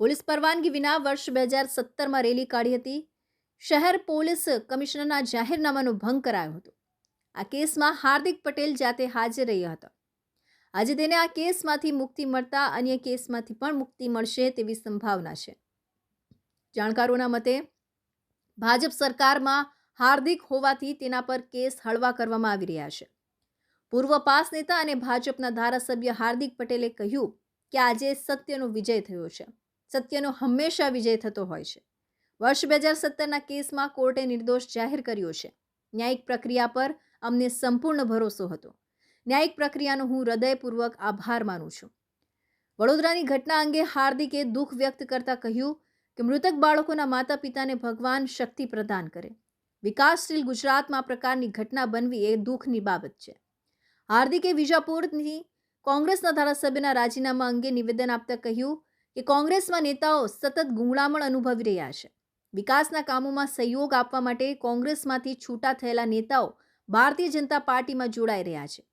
Police પરવાનગી વિના વર્ષ બે હજાર સત્તરમાં રેલી કાઢી હતી. શહેર પોલીસ કમિશનરના જાહેરનામાનો ભંગ કરાયો હતો. આ કેસમાં હાર્દિક પટેલ જાતે હાજર રહ્યા હતા. આજે તેને આ કેસમાંથી મુક્તિ મળતા અન્ય કેસમાંથી પણ મુક્તિ મળશે તેવી સંભાવના છે. જાણકારોના મતે, ભાજપ સરકારમાં હાર્દિક હોવાથી તેના પર કેસ હળવા કરવામાં આવી રહ્યા છે. પૂર્વ પાસ નેતા અને ભાજપના ધારાસભ્ય હાર્દિક પટેલે કહ્યું કે આજે સત્યનો વિજય થયો છે. સત્યનો હંમેશા વિજય થતો હોય છે. વર્ષ બે હજાર સત્તરના કેસમાં કોર્ટે નિર્દોષ જાહેર કર્યો છે. ન્યાયિક પ્રક્રિયા પર અમને સંપૂર્ણ ભરોસો હતો. ન્યાયિક પ્રક્રિયાનો હું હૃદયપૂર્વક આભાર માનું છું. વડોદરાની ઘટના અંગે હાર્દિકે દુઃખ વ્યક્ત કરતા કહ્યું કે મૃતક બાળકોના માતા પિતાને ભગવાન શક્તિ પ્રદાન કરે. વિકાસશીલ ગુજરાતમાં પ્રકારની ઘટના બનવી એ દુઃખની બાબત છે. હાર્દિકે વિજાપુરથી કોંગ્રેસના ધારાસભ્યના રાજીનામા અંગે નિવેદન આપતા કહ્યું કે કોંગ્રેસમાં નેતાઓ સતત ગુંગળામણ અનુભવી રહ્યા છે. વિકાસના કામોમાં સહયોગ આપવા માટે કોંગ્રેસમાંથી છૂટા થયેલા નેતાઓ ભારતીય જનતા પાર્ટીમાં જોડાઈ રહ્યા છે.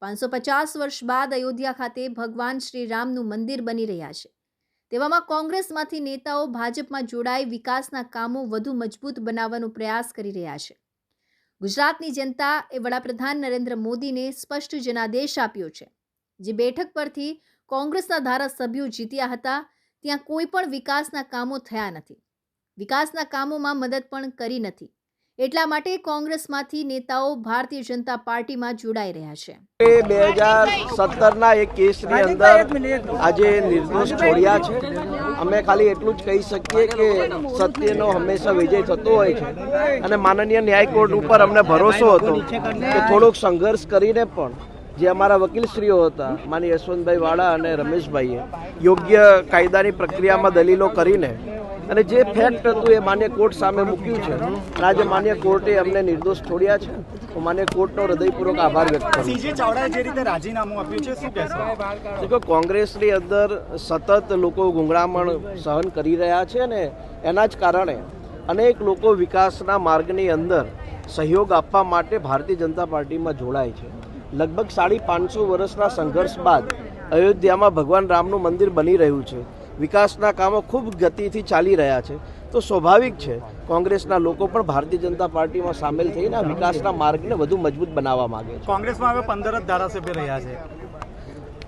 પાંચસો પચાસ વર્ષ બાદ અયોધ્યા ખાતે ભગવાન શ્રી રામનું મંદિર બની રહ્યા છે. તેવામાં કોંગ્રેસમાંથી નેતાઓ ભાજપમાં જોડાઈ વિકાસના કામો વધુ મજબૂત બનાવવાનો પ્રયાસ કરી રહ્યા છે. ગુજરાતની જનતા એ વડાપ્રધાન નરેન્દ્ર મોદીને સ્પષ્ટ જનાદેશ આપ્યો છે. જે બેઠક પરથી કોંગ્રેસના ધારાસભ્યો જીત્યા હતા ત્યાં કોઈ પણ વિકાસના કામો થયા નથી. વિકાસના કામોમાં મદદ પણ કરી નથી. એટલા માટે કોંગ્રેસમાંથી નેતાઓ ભારતીય જનતા પાર્ટીમાં જોડાઈ રહ્યા છે. બે હજાર સત્તરના એક કેસની અંદર આજે નિર્દોષ છોડ્યા છે. અમે ખાલી એટલું જ કહી શકીએ કે સત્યનો હંમેશા વિજય થતો હોય છે. અને માનનીય ન્યાય કોર્ટ ઉપર અમને ભરોસો હતો કે થોડોક સંઘર્ષ કરીને પણ જે અમારા વકીલશ્રીઓ હતા માની યશવંતભાઈ વાળા અને રમેશભાઈએ યોગ્ય કાયદાની પ્રક્રિયામાં દલીલો કરીને અને જે ફેક્ટ હતું એ માન્ય કોર્ટ સામે મૂક્યું છે. અને આજે માન્ય કોર્ટે અમને નિર્દોષ છોડ્યા છે. હું માન્ય કોર્ટનો હૃદયપૂર્વક આભાર વ્યક્ત કરું સીજે ચાવડાએ જે રીતે રાજીનામું આપ્યું છે શું કહેશો? કે કોંગ્રેસની અંદર સતત લોકો ગુંગળામણ સહન કરી રહ્યા છે ને એના જ કારણે અનેક લોકો વિકાસના માર્ગની અંદર સહયોગ આપવા માટે ભારતીય જનતા પાર્ટીમાં જોડાય છે. લગભગ સાડી પાંચસો વર્ષના સંઘર્ષ બાદ અયોધ્યામાં ભગવાન રામનું મંદિર બની રહ્યું છે. વિકાસના કામો ખૂબ ગતિથી ચાલી રહ્યા છે. તો સ્વાભાવિક છે, કોંગ્રેસના લોકો પણ ભારતીય જનતા પાર્ટીમાં સામેલ થઈને આ વિકાસના માર્ગને વધુ મજબૂત બનાવવા માંગે છે. કોંગ્રેસમાં હવે પંદર જ ધારાસભ્ય રહ્યા છે.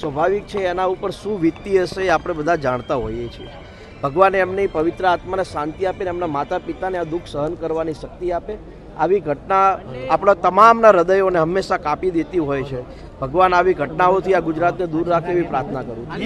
સ્વાભાવિક છે એના ઉપર શું વીતતી હશે એ આપણે બધા જાણતા હોઈએ છીએ. ભગવાને એમની પવિત્ર આત્માને શાંતિ આપે ને એમના માતા પિતાને આ દુઃખ સહન કરવાની શક્તિ આપે. આવી ઘટના આપણા તમામના હૃદયોને હંમેશા કાપી દેતી હોય છે. ભગવાન આવી ઘટનાઓથી આ ગુજરાતને દૂર રાખે એવી પ્રાર્થના કરું છું.